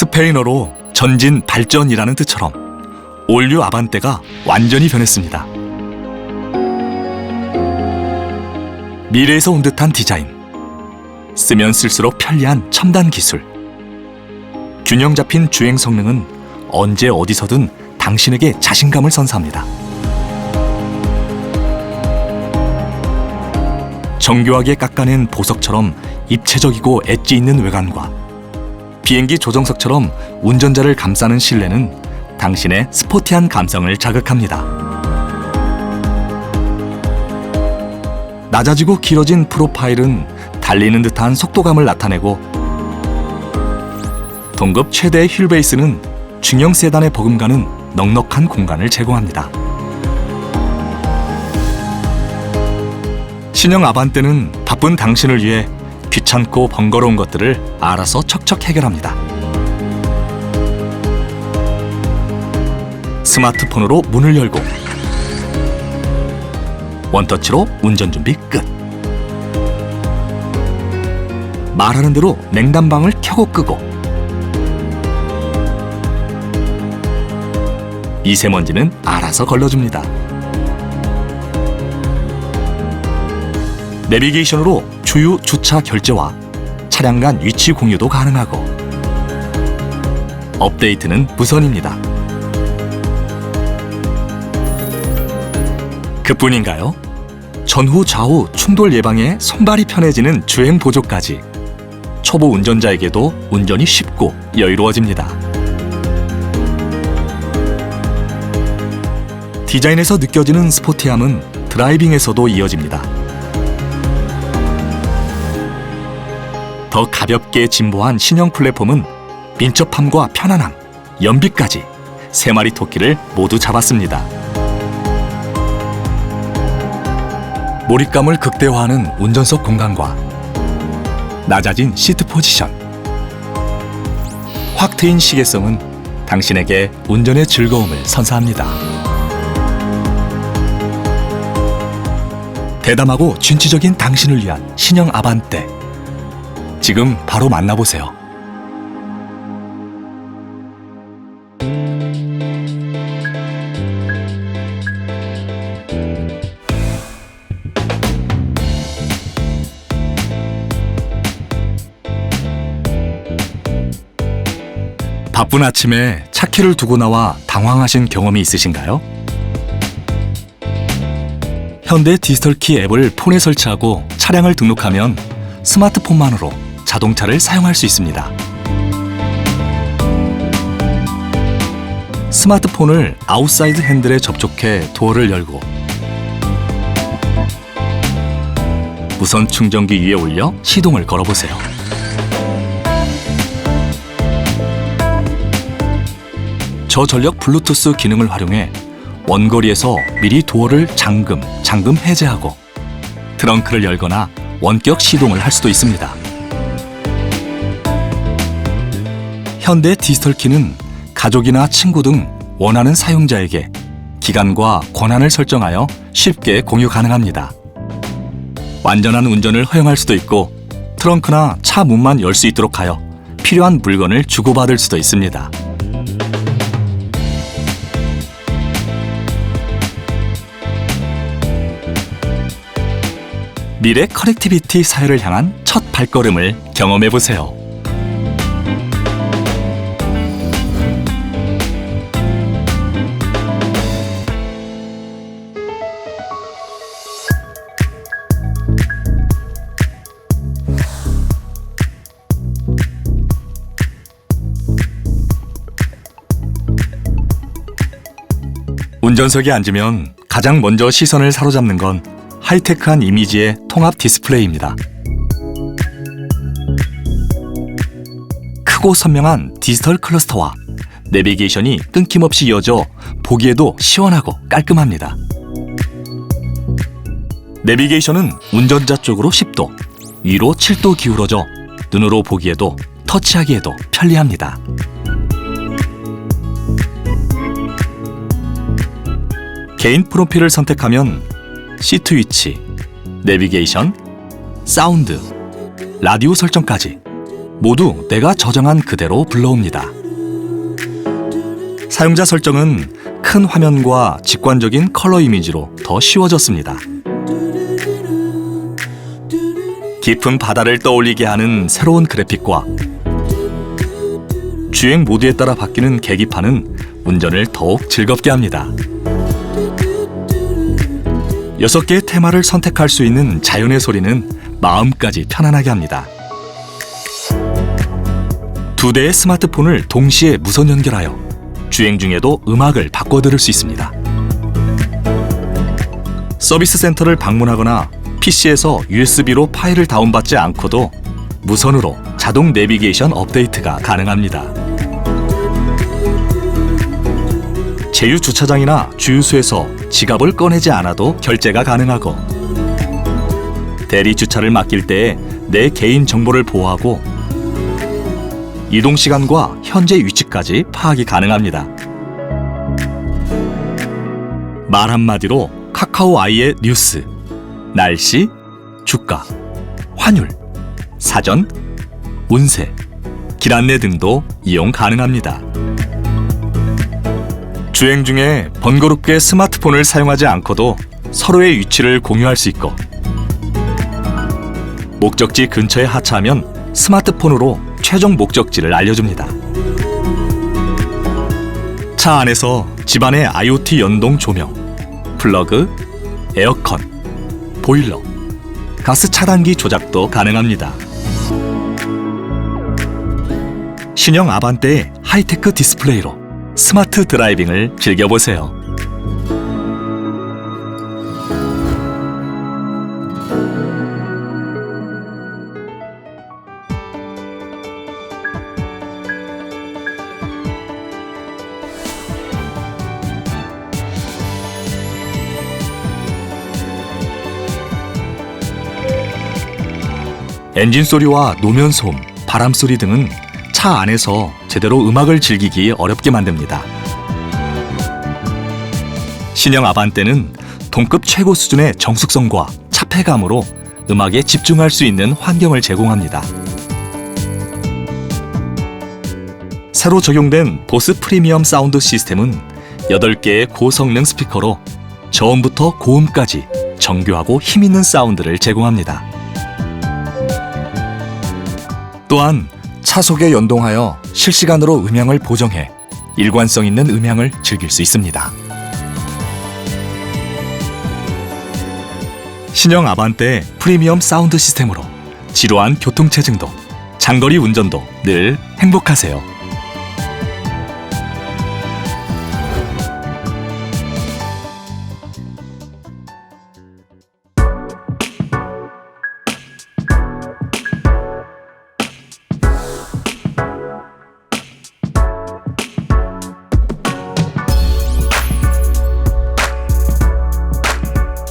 스페인어로 전진 발전이라는 뜻처럼 올류 아반떼가 완전히 변했습니다. 미래에서 온 듯한 디자인, 쓰면 쓸수록 편리한 첨단 기술, 균형 잡힌 주행 성능은 언제 어디서든 당신에게 자신감을 선사합니다. 정교하게 깎아낸 보석처럼 입체적이고 엣지 있는 외관과 비행기 조정석처럼 운전자를 감싸는 실내는 당신의 스포티한 감성을 자극합니다. 낮아지고 길어진 프로파일은 달리는 듯한 속도감을 나타내고 동급 최대의 휠베이스는 중형 세단에 버금가는 넉넉한 공간을 제공합니다. 신형 아반떼는 바쁜 당신을 위해 귀찮고 번거로운 것들을 알아서 척척 해결합니다. 스마트폰으로 문을 열고 원터치로 운전 준비 끝. 말하는 대로 냉난방을 켜고 끄고 미세먼지는 알아서 걸러줍니다. 내비게이션으로 주유 주차 결제와 차량 간 위치 공유도 가능하고 업데이트는 무선입니다. 그뿐인가요? 전후 좌우 충돌 예방에 손발이 편해지는 주행 보조까지 초보 운전자에게도 운전이 쉽고 여유로워집니다. 디자인에서 느껴지는 스포티함은 드라이빙에서도 이어집니다. 더 가볍게 진보한 신형 플랫폼은 민첩함과 편안함, 연비까지 세 마리 토끼를 모두 잡았습니다. 몰입감을 극대화하는 운전석 공간과 낮아진 시트 포지션, 확 트인 시계성은 당신에게 운전의 즐거움을 선사합니다. 대담하고 진취적인 당신을 위한 신형 아반떼. 지금 바로 만나보세요. 바쁜 아침에 차 키를 두고 나와 당황하신 경험이 있으신가요? 현대 디지털 키 앱을 폰에 설치하고 차량을 등록하면 스마트폰만으로 자동차를 사용할 수 있습니다. 스마트폰을 아웃사이드 핸들에 접촉해 도어를 열고 무선 충전기 위에 올려 시동을 걸어보세요. 저전력 블루투스 기능을 활용해 원거리에서 미리 도어를 잠금, 잠금 해제하고 트렁크를 열거나 원격 시동을 할 수도 있습니다. 현대 디지털 키는 가족이나 친구 등 원하는 사용자에게 기간과 권한을 설정하여 쉽게 공유 가능합니다. 완전한 운전을 허용할 수도 있고 트렁크나 차 문만 열 수 있도록 하여 필요한 물건을 주고받을 수도 있습니다. 미래 커넥티비티 사회를 향한 첫 발걸음을 경험해 보세요. 운전석에 앉으면 가장 먼저 시선을 사로잡는 건 하이테크한 이미지의 통합 디스플레이입니다. 크고 선명한 디지털 클러스터와 내비게이션이 끊김없이 이어져 보기에도 시원하고 깔끔합니다. 내비게이션은 운전자 쪽으로 10도, 위로 7도 기울어져 눈으로 보기에도 터치하기에도 편리합니다. 개인 프로필을 선택하면 시트 위치, 내비게이션, 사운드, 라디오 설정까지 모두 내가 저장한 그대로 불러옵니다. 사용자 설정은 큰 화면과 직관적인 컬러 이미지로 더 쉬워졌습니다. 깊은 바다를 떠올리게 하는 새로운 그래픽과 주행 모드에 따라 바뀌는 계기판은 운전을 더욱 즐겁게 합니다. 여섯 개의 테마를 선택할 수 있는 자연의 소리는 마음까지 편안하게 합니다. 두 대의 스마트폰을 동시에 무선 연결하여 주행 중에도 음악을 바꿔 들을 수 있습니다. 서비스 센터를 방문하거나 PC에서 USB로 파일을 다운받지 않고도 무선으로 자동 내비게이션 업데이트가 가능합니다. 제휴 주차장이나 주유소에서 지갑을 꺼내지 않아도 결제가 가능하고 대리 주차를 맡길 때 내 개인 정보를 보호하고 이동 시간과 현재 위치까지 파악이 가능합니다. 말 한마디로 카카오 아이의 뉴스, 날씨, 주가, 환율, 사전, 운세, 길 안내 등도 이용 가능합니다. 주행 중에 번거롭게 스마트폰을 사용하지 않고도 서로의 위치를 공유할 수 있고 목적지 근처에 하차하면 스마트폰으로 최종 목적지를 알려줍니다. 차 안에서 집안의 IoT 연동 조명, 플러그, 에어컨, 보일러, 가스 차단기 조작도 가능합니다. 신형 아반떼의 하이테크 디스플레이로 스마트 드라이빙을 즐겨보세요. 엔진 소리와 노면 소음, 바람 소리 등은 차 안에서 제대로 음악을 즐기기 어렵게 만듭니다. 신형 아반떼는 동급 최고 수준의 정숙성과 차폐감으로 음악에 집중할 수 있는 환경을 제공합니다. 새로 적용된 보스 프리미엄 사운드 시스템은 8개의 고성능 스피커로 저음부터 고음까지 정교하고 힘있는 사운드를 제공합니다. 또한 차속에 연동하여 실시간으로 음향을 보정해 일관성 있는 음향을 즐길 수 있습니다. 신형 아반떼 프리미엄 사운드 시스템으로 지루한 교통체증도 장거리 운전도 늘 행복하세요.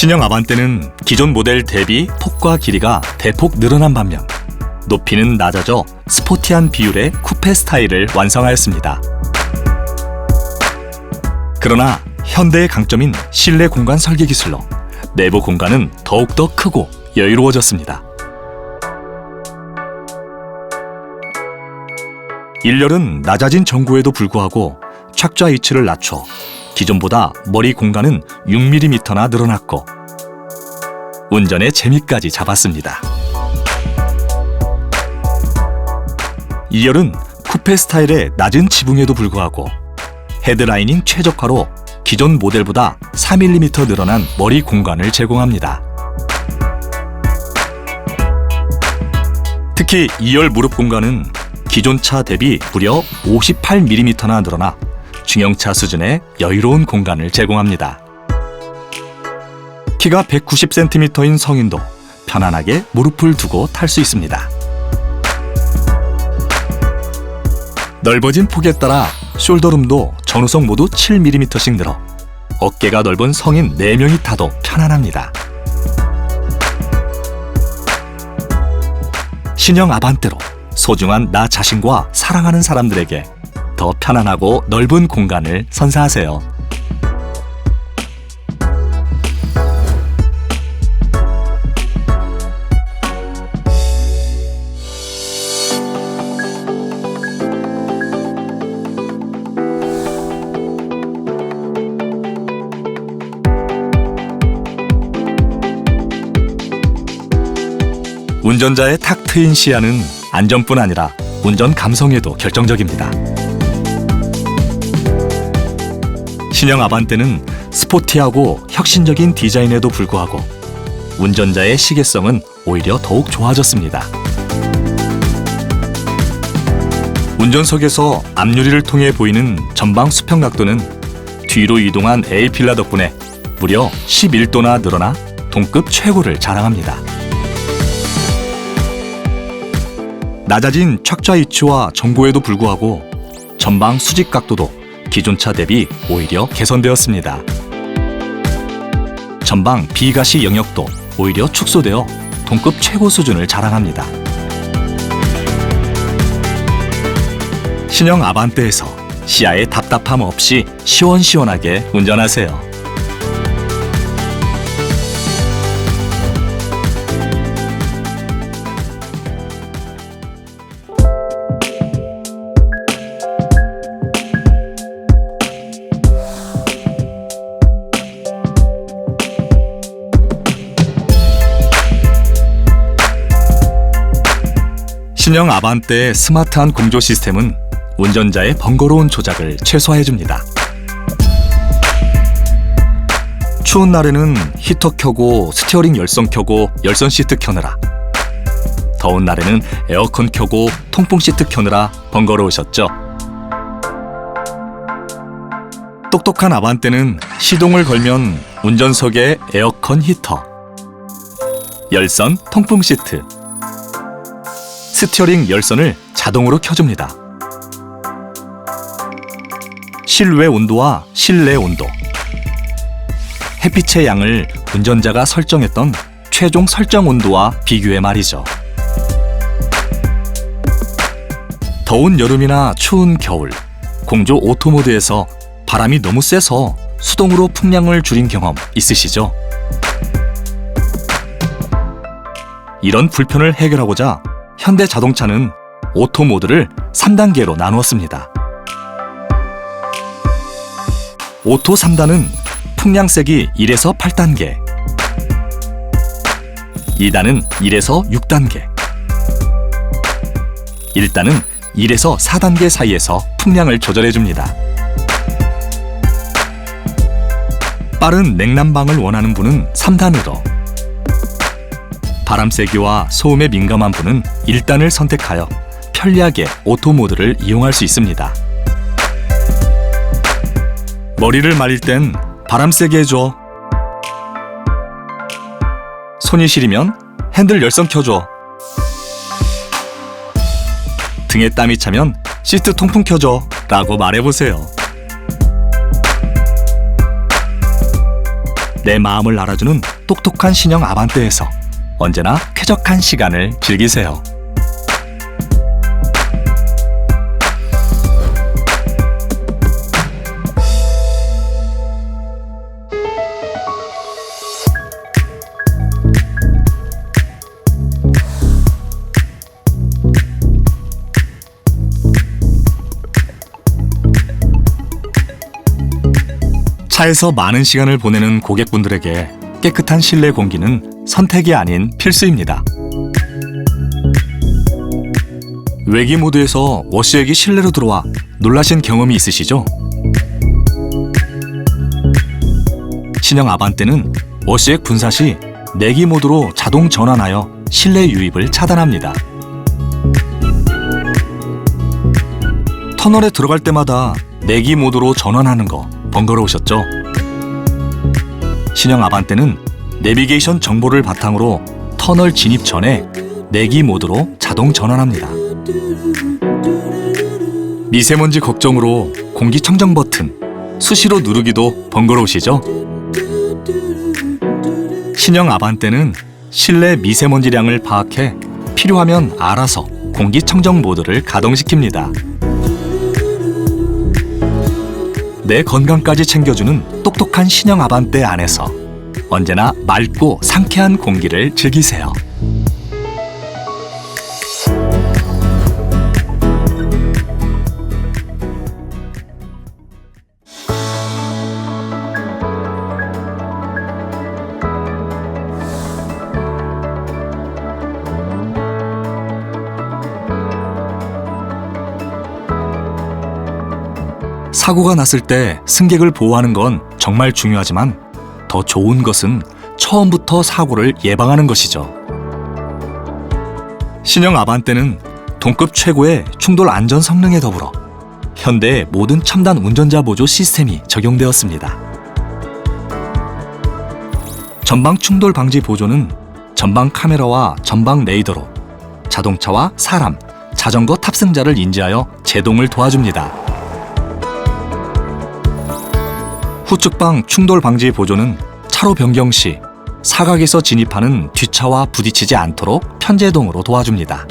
신형 아반떼는 기존 모델 대비 폭과 길이가 대폭 늘어난 반면 높이는 낮아져 스포티한 비율의 쿠페 스타일을 완성하였습니다. 그러나 현대의 강점인 실내 공간 설계 기술로 내부 공간은 더욱더 크고 여유로워졌습니다. 일렬은 낮아진 전구에도 불구하고 착좌 위치를 낮춰 기존보다 머리 공간은 6mm나 늘어났고 운전의 재미까지 잡았습니다. 2열은 쿠페 스타일의 낮은 지붕에도 불구하고 헤드라이닝 최적화로 기존 모델보다 4mm 늘어난 머리 공간을 제공합니다. 특히 2열 무릎 공간은 기존 차 대비 무려 58mm나 늘어나 중형차 수준의 여유로운 공간을 제공합니다. 키가 190cm인 성인도 편안하게 무릎을 두고 탈 수 있습니다. 넓어진 폭에 따라 숄더룸도 전후석 모두 7mm씩 늘어 어깨가 넓은 성인 4명이 타도 편안합니다. 신형 아반떼로 소중한 나 자신과 사랑하는 사람들에게 더 편안하고 넓은 공간을 선사하세요. 운전자의 탁 트인 시야는 안전뿐 아니라 운전 감성에도 결정적입니다. 신형 아반떼는 스포티하고 혁신적인 디자인에도 불구하고 운전자의 시계성은 오히려 더욱 좋아졌습니다. 운전석에서 앞유리를 통해 보이는 전방 수평 각도는 뒤로 이동한 에일필라 덕분에 무려 11도나 늘어나 동급 최고를 자랑합니다. 낮아진 척좌 위치와 정보에도 불구하고 전방 수직 각도도 기존 차 대비 오히려 개선되었습니다. 전방 비가시 영역도 오히려 축소되어 동급 최고 수준을 자랑합니다. 신형 아반떼에서 시야에 답답함 없이 시원시원하게 운전하세요. 신형 아반떼의 스마트한 공조 시스템은 운전자의 번거로운 조작을 최소화해줍니다. 추운 날에는 히터 켜고 스티어링 열선 켜고 열선 시트 켜느라 더운 날에는 에어컨 켜고 통풍 시트 켜느라 번거로우셨죠? 똑똑한 아반떼는 시동을 걸면 운전석에 에어컨 히터, 열선 통풍 시트, 스티어링 열선을 자동으로 켜줍니다. 실외 온도와 실내 온도, 햇빛의 양을 운전자가 설정했던 최종 설정 온도와 비교해 말이죠. 더운 여름이나 추운 겨울, 공조 오토 모드에서 바람이 너무 세서 수동으로 풍량을 줄인 경험 있으시죠? 이런 불편을 해결하고자 현대 자동차는 오토 모드를 3단계로 나누었습니다. 오토 3단은 풍량색이 1에서 8단계, 2단은 1에서 6단계, 1단은 1에서 4단계 사이에서 풍량을 조절해 줍니다. 빠른 냉난방을 원하는 분은 3단으로, 바람 세기와 소음에 민감한 분은 1단을 선택하여 편리하게 오토 모드를 이용할 수 있습니다. 머리를 말릴 땐 바람 세게 해줘. 손이 시리면 핸들 열선 켜줘. 등에 땀이 차면 시트 통풍 켜줘. 라고 말해보세요. 내 마음을 알아주는 똑똑한 신형 아반떼에서 언제나 쾌적한 시간을 즐기세요. 차에서 많은 시간을 보내는 고객분들에게 깨끗한 실내 공기는 선택이 아닌 필수입니다. 외기 모드에서 워시액이 실내로 들어와 놀라신 경험이 있으시죠? 신형 아반떼는 워시액 분사 시 내기 모드로 자동 전환하여 실내 유입을 차단합니다. 터널에 들어갈 때마다 내기 모드로 전환하는 거 번거로우셨죠? 신형 아반떼는 내비게이션 정보를 바탕으로 터널 진입 전에 내기 모드로 자동 전환합니다. 미세먼지 걱정으로 공기청정 버튼 수시로 누르기도 번거로우시죠? 신형 아반떼는 실내 미세먼지량을 파악해 필요하면 알아서 공기청정 모드를 가동시킵니다. 내 건강까지 챙겨주는 똑똑한 신형 아반떼 안에서 언제나 맑고 상쾌한 공기를 즐기세요. 사고가 났을 때 승객을 보호하는 건 정말 중요하지만 더 좋은 것은 처음부터 사고를 예방하는 것이죠. 신형 아반떼는 동급 최고의 충돌 안전 성능에 더불어 현대의 모든 첨단 운전자 보조 시스템이 적용되었습니다. 전방 충돌 방지 보조는 전방 카메라와 전방 레이더로 자동차와 사람, 자전거 탑승자를 인지하여 제동을 도와줍니다. 후측방 충돌 방지 보조는 차로 변경 시 사각에서 진입하는 뒷차와 부딪히지 않도록 편제동으로 도와줍니다.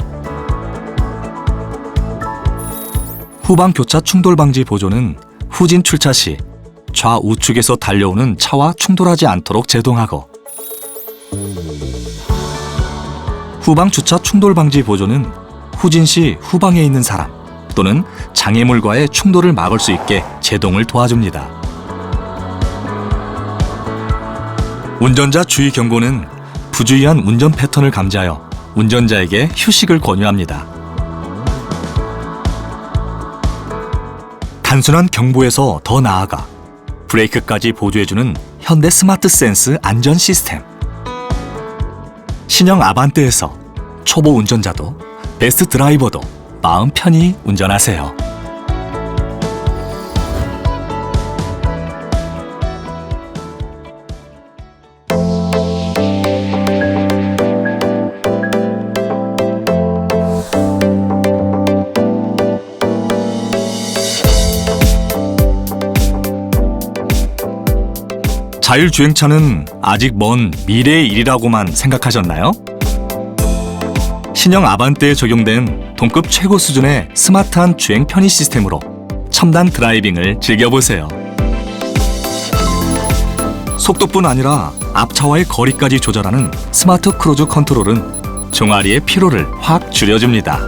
후방 교차 충돌 방지 보조는 후진 출차 시 좌우측에서 달려오는 차와 충돌하지 않도록 제동하고 후방 주차 충돌 방지 보조는 후진 시 후방에 있는 사람 또는 장애물과의 충돌을 막을 수 있게 제동을 도와줍니다. 운전자 주의 경고는 부주의한 운전 패턴을 감지하여 운전자에게 휴식을 권유합니다. 단순한 경보에서 더 나아가 브레이크까지 보조해주는 현대 스마트 센스 안전 시스템. 신형 아반떼에서 초보 운전자도 베스트 드라이버도 마음 편히 운전하세요. 자율 주행차는 아직 먼 미래의 일이라고만 생각하셨나요? 신형 아반떼에 적용된 동급 최고 수준의 스마트한 주행 편의 시스템으로 첨단 드라이빙을 즐겨보세요. 속도뿐 아니라 앞차와의 거리까지 조절하는 스마트 크루즈 컨트롤은 종아리의 피로를 확 줄여줍니다.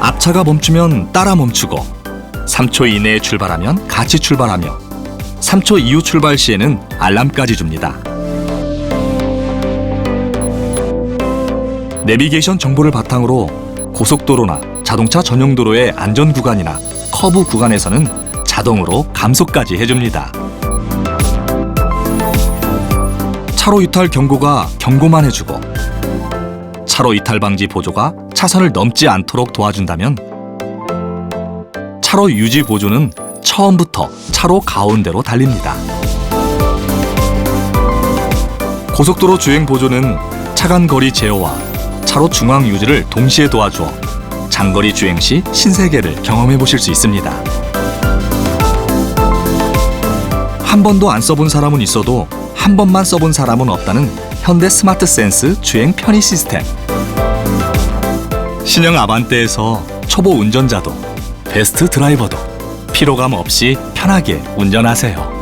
앞차가 멈추면 따라 멈추고 3초 이내에 출발하면 같이 출발하며 3초 이후 출발 시에는 알람까지 줍니다. 내비게이션 정보를 바탕으로 고속도로나 자동차 전용 도로의 안전 구간이나 커브 구간에서는 자동으로 감속까지 해줍니다. 차로 이탈 경고가 경고만 해주고 차로 이탈 방지 보조가 차선을 넘지 않도록 도와준다면 차로 유지 보조는 처음부터 차로 가운데로 달립니다. 고속도로 주행 보조는 차간 거리 제어와 차로 중앙 유지를 동시에 도와주어 장거리 주행 시 신세계를 경험해 보실 수 있습니다. 한 번도 안 써본 사람은 있어도 한 번만 써본 사람은 없다는 현대 스마트 센스 주행 편의 시스템. 신형 아반떼에서 초보 운전자도 베스트 드라이버도 피로감 없이 편하게 운전하세요.